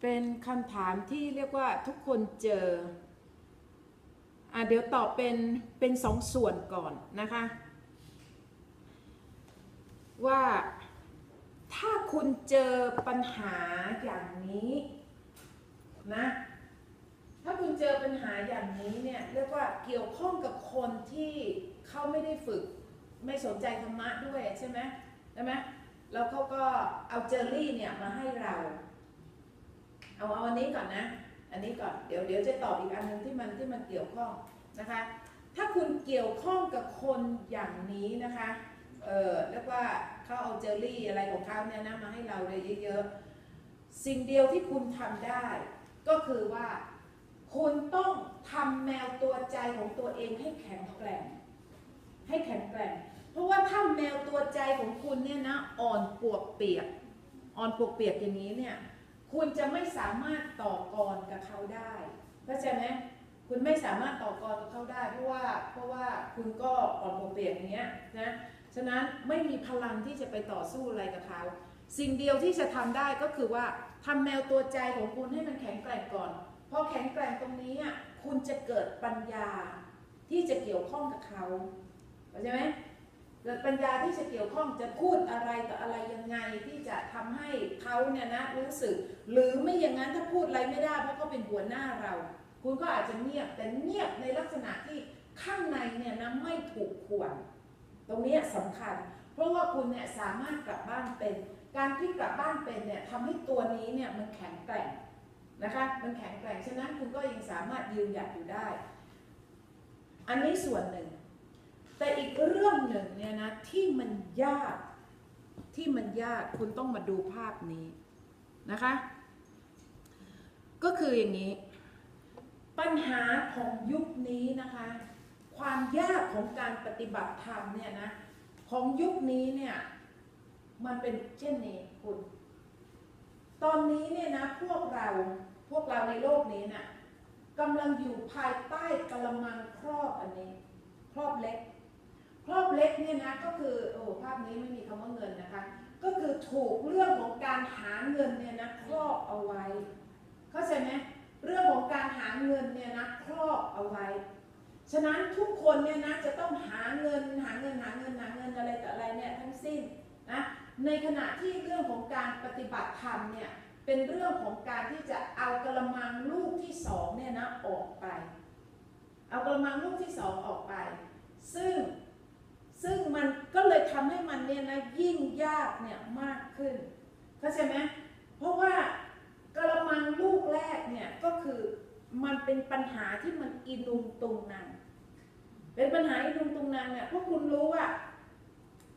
เป็นคำถามที่เรียกว่าทุกคนเจออะเดี๋ยวตอบเป็นเป็นสองส่วนก่อนนะคะ ว่าถ้าคุณเจอปัญหาอย่างนี้นะถ้าคุณเจอปัญหาอย่างนี้เนี่ยเรียกว่าเกี่ยวข้องกับคนที่เขาไม่ได้ฝึกไม่สนใจธรรมะด้วยใช่ไหมใช่ไหมแล้วเขาก็เอาเจอรี่เนี่ยมาให้เรา เอาเอาอันนี้ก่อนนะ อันนี้ก่อน เดี๋ยวเดี๋ยวจะตอบอีกอันหนึงที่มันที่มันเกี่ยวข้องนะคะ ถ้าคุณเกี่ยวข้องกับคนอย่างนี้นะคะ เออเรียกว่าเขาเอาเจอรี่อะไรของเขาเนี่ยนะมาให้เราเลยเยอะๆ สิ่งเดียวที่คุณทำได้ ก็คือว่าคุณต้องทำแมวตัวใจของตัวเองให้แข็งแกร่ง ให้แข็งแกร่ง เพราะว่าถ้าแมวตัวใจของคุณเนี่ยนะอ่อนปวกเปียก อ่อนปวกเปียกอย่างนี้เนี่ย คุณจะไม่สามารถต่อกรกับเขาได้เข้าใจไหมคุณไม่สามารถต่อกรกับเขาได้ เพราะว่าเพราะว่าคุณก็อ่อนปวกเปียกอย่างเงี้ยนะฉะนั้นไม่มีพลังที่จะไปต่อสู้อะไรกับเขาสิ่งเดียวที่จะทำได้ก็คือว่าทำแมวตัวใจของคุณให้มันแข็งแกร่งก่อนพอแข็งแกร่งตรงนี้อะคุณจะเกิดปัญญาที่จะเกี่ยวข้องกับเขาเข้าใจไหม เกิดปัญญาที่จะเกี่ยวข้องจะพูดอะไรต่ออะไรยังไงที่จะทำให้เขาเนี่ยนะรู้สึก หรือไม่อย่างนั้นถ้าพูดอะไรไม่ได้เพราะเขาเป็นหัวหน้าเรา คุณก็อาจจะเงียบแต่เงียบในลักษณะที่ข้างในเนี่ยนะไม่ถูกควร ตรงนี้สำคัญ เพราะว่าคุณเนี่ยสามารถกลับบ้านเป็น การที่กลับบ้านเป็นเนี่ยทำให้ตัวนี้เนี่ยมันแข็งแกร่งนะคะมันแข็งแกร่งฉะนั้นคุณก็ยังสามารถยืนหยัดอยู่ได้ อันนี้ส่วนหนึ่ง แต่อีกเรื่องหนึ่งเนี่ยนะที่มันยากที่มันยากคุณต้องมาดูภาพนี้นะคะ ก็คืออย่างนี้ ปัญหาของยุคนี้นะคะ ความยากของการปฏิบัติธรรมเนี่ยนะของยุคนี้เนี่ยมันเป็นเช่นนี้คุณ ตอนนี้เนี่ยนะพวกเราพวกเราในโลกนี้น่ะกำลังอยู่ภายใต้กระมังครอบอันนี้ ครอบเล็ก ครอบเล็กเนี่ยนะก็คือโอ้ภาพนี้ไม่มีคำว่าเงินนะคะ ก็คือถูกเรื่องของการหาเงินเนี่ยนะครอบเอาไว้ เข้าใจไหมเรื่องของการหาเงินเนี่ยนะครอบเอาไว้ ฉะนั้นทุกคนเนี่ยนะจะต้องหาเงินหาเงินหาเงินหาเงินอะไรต่ออะไรเนี่ยทั้งสิ้นนะในขณะที่เรื่องของการปฏิบัติธรรมเนี่ยเป็นเรื่องของการที่จะเอากระมังลูกที่สองเนี่ยนะออกไป เอากระมังลูกที่สองออกไป ซึ่ง ซึ่งมันก็เลยทำให้มันเนี่ยนะยิ่งยากเนี่ยมากขึ้น เข้าใจไหมเพราะว่ากระมังลูกแรกเนี่ยก็คือมันเป็นปัญหาที่มันอินุงตุงนางเป็นปัญหาอินุงตุงนางเนี่ยเพราะคุณรู้ว่า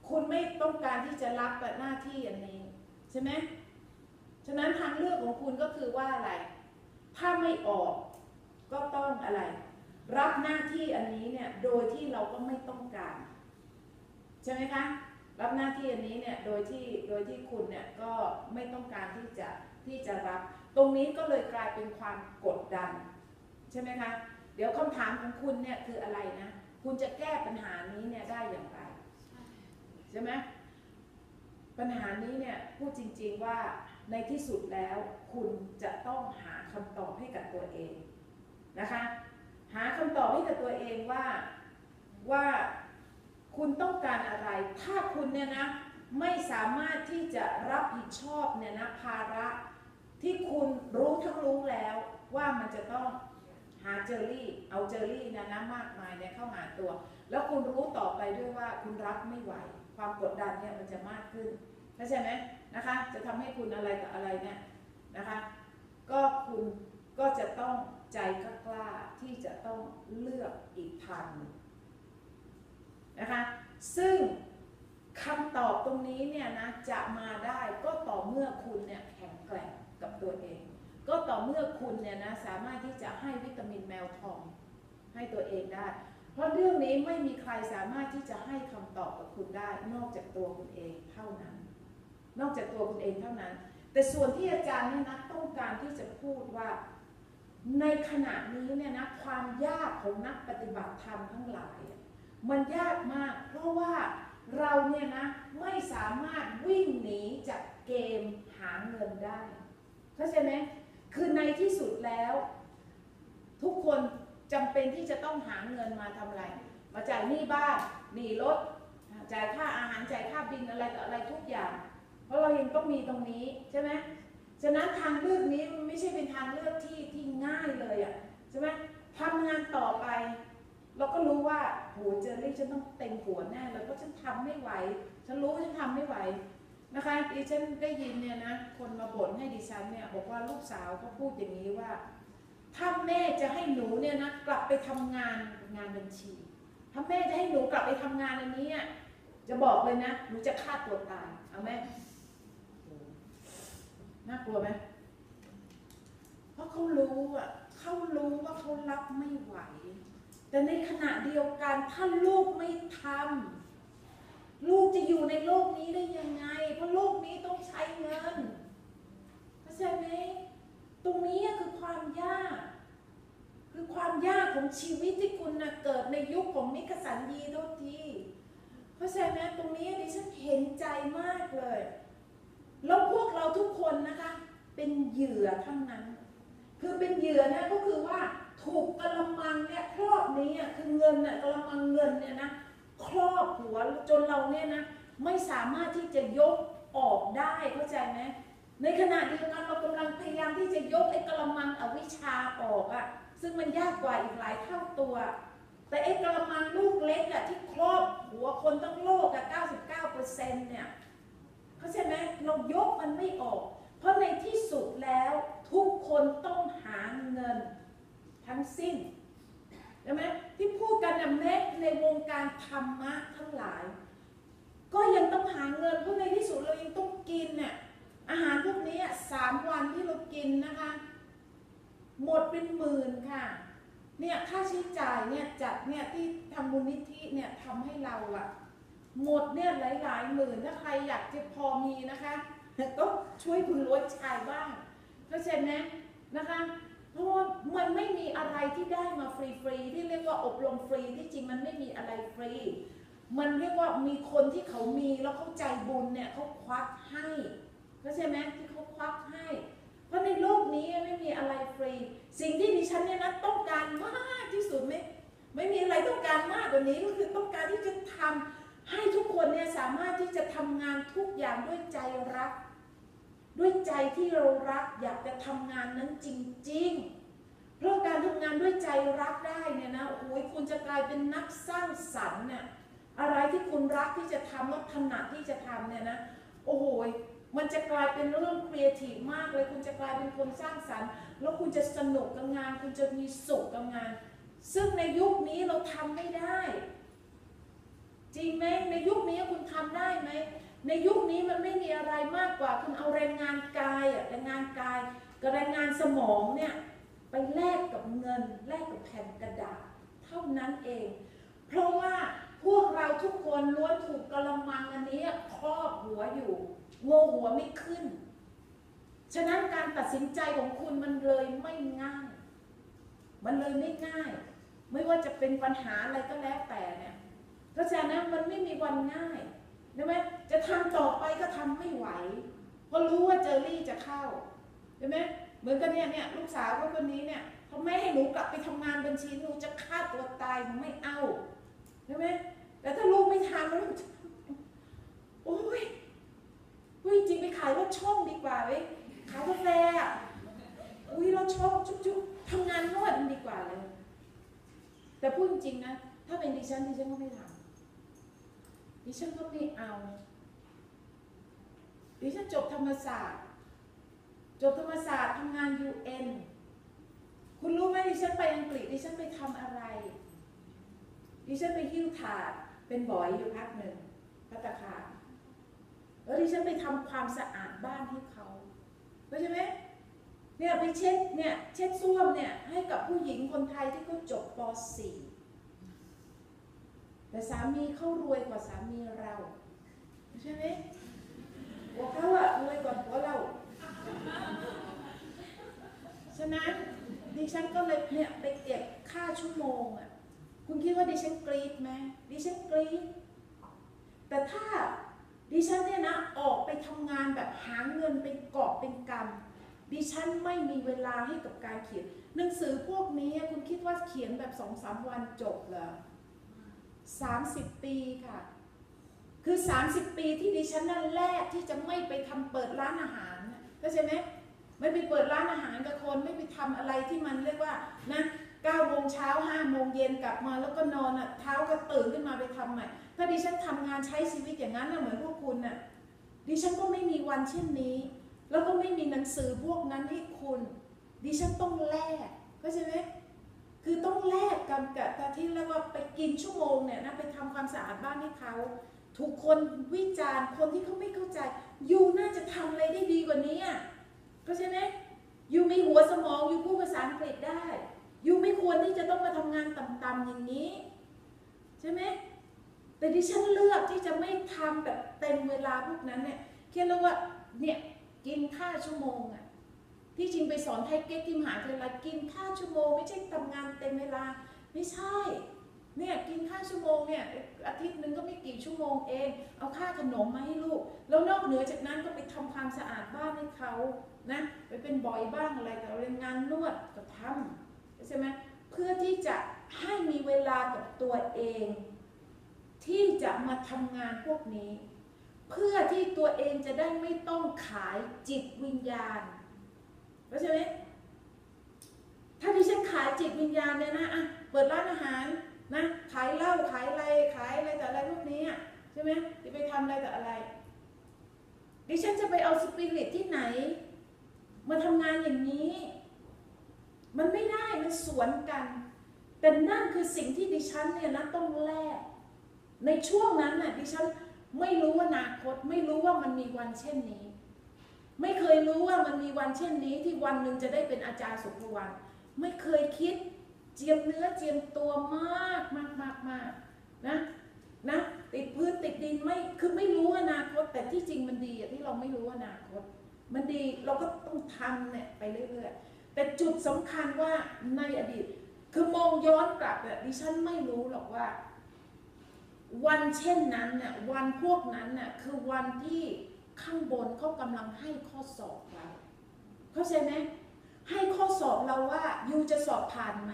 คุณไม่ต้องการที่จะรับหน้าที่อันนี้ใช่ไหมฉะนั้นทางเลือกของคุณก็คือว่าอะไร ถ้าไม่ออกก็ต้องอะไร รับหน้าที่อันนี้เนี่ยโดยที่เราก็ไม่ต้องการ ใช่ไหมคะ รับหน้าที่อันนี้เนี่ยโดยที่โดยที่คุณเนี่ยก็ไม่ต้องการที่จะที่จะรับ ตรงนี้ก็เลยกลายเป็นความกดดัน ใช่ไหมคะ เดี๋ยวคำถามของคุณเนี่ยคืออะไรนะ คุณจะแก้ปัญหานี้เนี่ยได้อย่างไร ใช่ไหมปัญหานี้เนี่ยพูดจริง ๆว่าในที่สุดแล้วคุณจะต้องหาคำตอบให้กับตัวเองนะคะ หาคำตอบให้กับตัวเองว่าว่า คุณต้องการอะไร ถ้าคุณเนี่ยนะไม่สามารถที่จะรับผิดชอบเนี่ยนะภาระที่คุณรู้ทั้งรู้แล้วว่ามันจะต้องหาเจอรี่ เอาเจอรี่นะนะมากมายเนี่ยเข้าหาตัว แล้วคุณรู้ต่อไปด้วยว่าคุณรับไม่ไหว ความกดดันเนี่ยมันจะมากขึ้นเข้าใจไหมนะคะ จะทำให้คุณอะไรกับอะไรเนี่ยนะคะ ก็คุณก็จะต้องใจกล้าที่จะต้องเลือกอีกทางหนึ่ง นะคะซึ่งคำตอบตรงนี้เนี่ยนะจะมาได้ก็ต่อเมื่อคุณเนี่ยแข็งแกร่งกับตัวเอง ก็ต่อเมื่อคุณเนี่ยนะสามารถที่จะให้วิตามินแมวทองให้ตัวเองได้ เพราะเรื่องนี้ไม่มีใครสามารถที่จะให้คำตอบกับคุณได้ นอกจากตัวคุณเองเท่านั้น นอกจากตัวคุณเองเท่านั้น แต่ส่วนที่อาจารย์เนี่ยนะต้องการที่จะพูดว่าในขณะนี้เนี่ยนะความยากของนักปฏิบัติธรรมทั้งหลาย มันยากมาก เพราะว่าเราเนี่ยนะไม่สามารถวิ่งหนีจากเกมหาเงินได้เข้าใจไหมคือในที่สุดแล้ว ทุกคนจำเป็นที่จะต้องหาเงินมาทำอะไรมาจ่ายหนี้บ้านหนี้รถจ่ายค่าอาหารจ่ายค่าบินอะไรต่ออะไรทุกอย่าง เพราะเรายังต้องมีตรงนี้ใช่ไหมฉะนั้นทางเลือกนี้ไม่ใช่เป็นทางเลือกที่ที่ง่ายเลยอะใช่ไหมทำงานต่อไป เราก็รู้ว่าโหเจอรี่ฉันต้องเต็มหัวแน่เลยเพราะฉันทำไม่ไหว ฉันรู้ฉันทำไม่ไหวนะคะดิฉันได้ยินเนี่ยนะคนมาบ่นให้ดิฉันเนี่ยบอกว่าลูกสาวเขาพูดอย่างนี้ว่า ถ้าแม่จะให้หนูเนี่ยนะกลับไปทำงานงานบัญชี ถ้าแม่จะให้หนูกลับไปทำงานอันนี้จะบอกเลยนะหนูจะฆ่าตัวตายเอาไหมน่ากลัวไหมเพราะเขารู้อะเขารู้ว่าเขารับไม่ไหว แต่ในขณะเดียวกันถ้าลูกไม่ทำลูกจะอยู่ในโลกนี้ได้ยังไง เพราะโลกนี้ต้องใช้เงินเข้าใจไหมตรงนี้คือความยาก คือความยากของชีวิตที่คุณนะเกิดในยุคของนิกสันยีโทษทีเพราะฉะนั้นตรงนี้ดิฉันเห็นใจมากเลย แล้วพวกเราทุกคนนะคะ เป็นเหยื่อทั้งนั้น คือเป็นเหยื่อนะก็คือว่า ถูกกระมังเนี่ยครอบนี้อะคือเงินน่ะกระมังเงินเนี่ยนะครอบหัวจนเราเนี่ยนะไม่สามารถที่จะยกออกได้เข้าใจไหมในขณะเดียวกันเรากำลังพยายามที่จะยกไอ้กระมังอวิชาออกอะซึ่งมันยากกว่าอีกหลายเท่าตัว แต่ไอ้กระมังลูกเล็กอะที่ครอบหัวคนทั้งโลกอะ99%เนี่ยเข้าใจไหมเรายกมันไม่ออก เพราะในที่สุดแล้วทุกคนต้องหาเงิน ทั้งสิ้นใช่ไหมที่พูดกันแม้ในวงการธรรมะทั้งหลาย ก็ยังต้องหาเงินเพราะในที่สุดเรายังต้องกินเนี่ยอาหารพวกนี้สามวันที่เรากินนะคะ หมดเป็นหมื่นค่ะเนี่ยค่าใช้จ่ายเนี่ยจัดเนี่ยที่ทำมูลนิธิเนี่ยทำให้เราอะหมดเนี่ยหลายๆหมื่นถ้าใครอยากจะพอมีนะคะก็ช่วยคุณล้วนชายบ้างเข้าใจไหมนะคะ เพราะว่ามันไม่มีอะไรที่ได้มาฟรีๆที่เรียกว่าอบรมฟรีที่จริงมันไม่มีอะไรฟรี มันเรียกว่ามีคนที่เขามีแล้วเขาใจบุญเนี่ยเขาควักให้เข้าใจไหมที่เขาควักให้ เพราะในโลกนี้ไม่มีอะไรฟรี สิ่งที่ดิฉันเนี่ยนะต้องการมากที่สุดไม่ไม่มีอะไรต้องการมากกว่านี้ก็คือต้องการที่จะทำให้ทุกคนเนี่ยสามารถที่จะทำงานทุกอย่างด้วยใจรัก ด้วยใจที่เรารักอยากจะทำงานนั้นจริง ๆ เพราะการทำงานด้วยใจรักได้เนี่ยนะโอ้ยคุณจะกลายเป็นนักสร้างสรรค์เนี่ยอะไรที่คุณรักที่จะทำแล้วถนัดที่จะทำเนี่ยนะโอ้โหมันจะกลายเป็นเรื่องครีเอทีฟมากเลย คุณจะกลายเป็นคนสร้างสรรค์ แล้วคุณจะสนุกกับงาน คุณจะมีสุขกับงาน ซึ่งในยุคนี้เราทำไม่ได้ จริงไหมในยุคนี้คุณทำได้ไหม ในยุคนี้มันไม่มีอะไรมากกว่าคุณเอาแรงงานกายอะแรงงานกายกับแรงงานสมองเนี่ยไปแลกกับเงินแลกกับแผ่นกระดาษเท่านั้นเอง เพราะว่าพวกเราทุกคนล้วนถูกกระมังอันนี้ครอบหัวอยู่โงหัวไม่ขึ้น ฉะนั้นการตัดสินใจของคุณมันเลยไม่ง่าย มันเลยไม่ง่าย ไม่ว่าจะเป็นปัญหาอะไรก็แล้วแต่เนี่ยเพราะฉะนั้นมันไม่มีวันง่าย ใช่ไหมจะทำต่อไปก็ทำไม่ไหว เพราะรู้ว่าเจอรี่จะเข้าใช่ไหมเหมือนกันเนี่ยเนี่ยลูกสาวคนนี้เนี่ยเขาไม่ให้หนูกลับไปทำงานบัญชีหนูจะฆ่าตัวตายหนูไม่เอาใช่ไหมแต่ถ้าลูกไม่ทำแล้วลูกโอ้ยเฮ้ยจริงไปขายรถช่องดีกว่าเว้ยขายกาแฟอุ้ยรถช่องจุ๊บๆทำงานนวดดีกว่าเลย แต่พูดจริงนะ ถ้าเป็นดิฉันดิฉันก็ไม่ทำ ดิฉันก็ไม่เอา ดิฉันจบธรรมศาสตร์ จบธรรมศาสตร์ทำงาน UN คุณรู้ไหมดิฉันไปอังกฤษดิฉันไปทำอะไร ดิฉันไปหิ้วถาดเป็นบอยอยู่พักหนึ่งพัตคาแล้วดิฉันไปทำความสะอาดบ้านให้เขาเข้าใจไหมเนี่ยไปเช็ดเนี่ยเช็ดส้วมเนี่ยให้กับผู้หญิงคนไทยที่เขาจบป .4 แต่สามีเขารวยกว่าสามีเราใช่ไหมหัวเขาอะรวยกว่าหัวเรา ฉะนั้นดิฉันก็เลยเนี่ยไปเก็บค่าชั่วโมงอะคุณคิดว่าดิฉันกรี๊ดไหมดิฉันกรี๊ดแต่ถ้าดิฉันเนี่ยนะออกไปทำงานแบบหาเงินเป็นกอบเป็นกำดิฉันไม่มีเวลาให้กับการเขียน หนังสือพวกนี้คุณคิดว่าเขียนแบบสองสามวันจบเหรอ สามสิบปีค่ะ คือ 30 ปีที่ดิฉันนั่นแรกที่จะไม่ไปทำเปิดร้านอาหารเข้าใจไหมไม่ไปเปิดร้านอาหารกับคนไม่ไปทำอะไรที่มันเรียกว่านะเก้าโมงเช้าห้าโมงเย็นกลับมาแล้วก็นอนอะเท้าก็ตื่นขึ้นมาไปทำใหม่ถ้าดิฉันทำงานใช้ชีวิตอย่างนั้นนะเหมือนพวกคุณน่ะดิฉันก็ไม่มีวันเช่นนี้ แล้วก็ไม่มีหนังสือพวกนั้นให้คุณ ดิฉันต้องแลกเข้าใจไหม คือต้องแลกกันกับกาที่เรียกว่าไปกินชั่วโมงเนี่ยนะไปทำความสะอาดบ้านให้เขาถูกคนวิจารณ์คนที่เขาไม่เข้าใจ ยูน่าจะทำอะไรได้ดีกว่านี้อะเข้าใจไหมยูมีหัวสมองยูพูดภาษาอังกฤษได้ยูไม่ควรที่จะต้องมาทำงานต่ำๆอย่างนี้ ใช่ไหมแต่ดิฉันเลือกที่จะไม่ทำแบบเต็มเวลาพวกนั้นเนี่ยแค่เรียกว่าเนี่ยกินค่าชั่วโมงอะ ที่จริงไปสอนไทยเก๊กที่มหาวิทยาลัยกินค่าชั่วโมงไม่ใช่ทำงานเต็มเวลาไม่ใช่เนี่ยกินค่าชั่วโมงเนี่ยอาทิตย์หนึ่งก็ไม่กี่ชั่วโมงเอง เอาค่าขนมมาให้ลูก แล้วนอกเหนือจากนั้นก็ไปทำความสะอาดบ้านให้เขานะไปเป็นบอยบ้างอะไรแต่เรียนงานนวดก็ทำใช่ไหมเพื่อที่จะให้มีเวลากับตัวเอง ที่จะมาทำงานพวกนี้ เพื่อที่ตัวเองจะได้ไม่ต้องขายจิตวิญญาณ เข้าใจไหมถ้าดิฉันขายจิตวิญญาณเนี่ยนะอะเปิดร้านอาหารนะขายเหล้าขายอะไรขายอะไรแต่อะไรพวกนี้อะใช่ไหมจะไปทำอะไรแต่อะไร ดิฉันจะไปเอาสปิริตที่ไหน มาทำงานอย่างนี้ มันไม่ได้มันสวนกัน แต่นั่นคือสิ่งที่ดิฉันเนี่ยนะต้องแลกในช่วงนั้นน่ะดิฉันไม่รู้ว่าอนาคตไม่รู้ว่ามันมีวันเช่นนี้ ไม่เคยรู้ว่ามันมีวันเช่นนี้ที่วันหนึ่งจะได้เป็นอาจารย์สุภวรรณไม่เคยคิดเจียมเนื้อเจียมตัวมากมากมากมากนะนะติดพื้นติดดินไม่คือไม่รู้อนาคต แต่ที่จริงมันดีที่เราไม่รู้อนาคต มันดีเราก็ต้องทำเนี่ยไปเรื่อยๆแต่จุดสำคัญว่าในอดีต คือมองย้อนกลับเนี่ยดิฉันไม่รู้หรอกว่า วันเช่นนั้นน่ะวันพวกนั้นน่ะคือวันที่ ข้างบนเขากำลังให้ข้อสอบเราเข้าใจไหมให้ข้อสอบเราว่ายูจะสอบผ่านไหม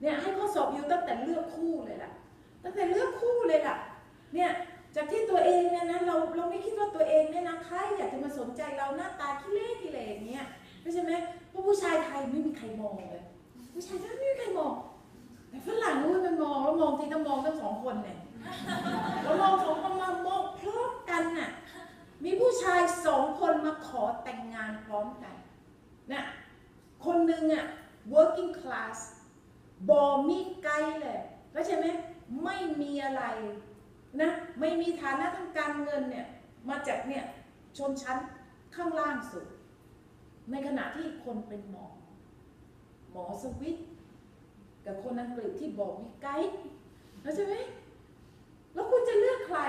เนี่ยให้ข้อสอบยูตั้งแต่เลือกคู่เลยล่ะ ตั้งแต่เลือกคู่เลยล่ะ เนี่ยจากที่ตัวเองเนี่ยนะเราเราไม่คิดว่าตัวเองเนี่ยนะใครอยากจะมาสนใจเราหน้าตาขี้เล่ขี้เหร่อย่างเงี้ยใช่ไหมเพราะผู้ชายไทยไม่มีใครมองเลยผู้ชายไทยไม่มีใครมองแต่ฝรั่งนู้นมันมองแล้วมองทีต้องมองทั้งสองคนเนี่ยแล้วมองสองคนมามองพร้อมกันน่ะ มีผู้ชายสองคนมาขอแต่งงานพร้อมกันนะคนหนึ่งอะ working class บอมีไกลเลยเข้าใจไหมไม่มีอะไรนะไม่มีฐานะทางการเงินเนี่ยมาจากเนี่ยชนชั้นข้างล่างสุด ในขณะที่คนเป็นหมอ หมอสวิต กับคนอังกฤษที่บอกวิไกด์เข้าใจไหมแล้วคุณจะเลือกใคร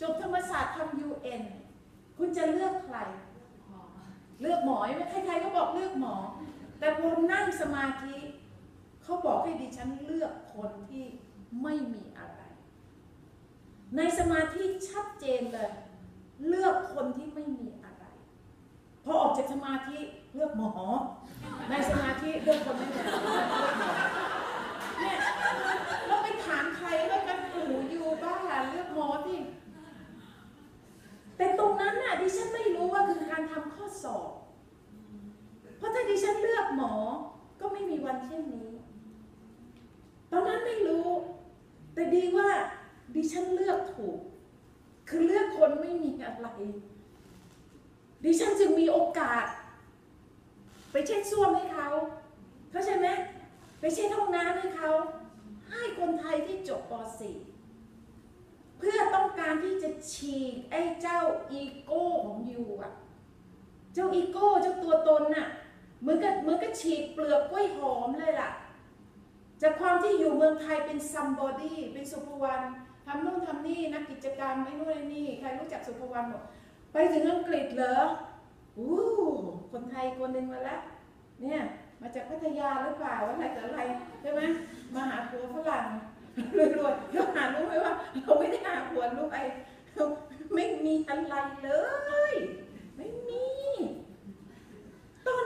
จบธรรมศาสตร์ทำยูเอ็น คุณจะเลือกใคร เลือกหมอไหมใครๆก็บอกเลือกหมอ แต่พอนั่งสมาธิเขาบอกให้ดิฉันเลือกคนที่ไม่มีอะไร ในสมาธิชัดเจนเลย เลือกคนที่ไม่มีอะไรพอออกจากสมาธิเลือกหมอ ในสมาธิเลือกคนไม่มีอะไรเนี่ยเราไปถามใครแล้วกันปู่อยู่บ้าเลือกหมอที่ แต่ตรง นั้นน่ะดิฉันไม่รู้ว่าคือการทำข้อสอบ เพราะถ้าดิฉันเลือกหมอ ก็ไม่มีวันเช่นนี้ ตอนนั้นไม่รู้ แต่ดีว่าดิฉันเลือกถูก คือเลือกคนไม่มีอะไรดิฉันจึงมีโอกาส ไปเช็ดส้วมให้เขาเข้าใจไหมไปเช็ดห้องน้ำให้เขา ให้คนไทยที่จบป .4 เพื่อต้องการที่จะฉีกไอ้เจ้าอีโก้ของยูอะเจ้าอีโก้เจ้าตัวตนน่ะเหมือนกับเหมือนกับฉีกเปลือกกล้วยหอมเลยล่ะ จากความที่อยู่เมืองไทยเป็นซัมบอดี้เป็นสุภวรรณทำนู่นทำนี่นักกิจกรรมไอ้นู่นไอ้นี่ใครรู้จักสุภวรรณหมดไปถึงอังกฤษเหรออู้คนไทยคนหนึ่งมาแล้วเนี่ยมาจากพัทยาหรือเปล่าอะไรแต่อะไรใช่ไหมมาหาผัวฝรั่ง รวยๆแล้วหารู้ไหมว่า เราไม่ได้หาผัวรวยเราไม่มีอะไรเลย ไม่มีต้น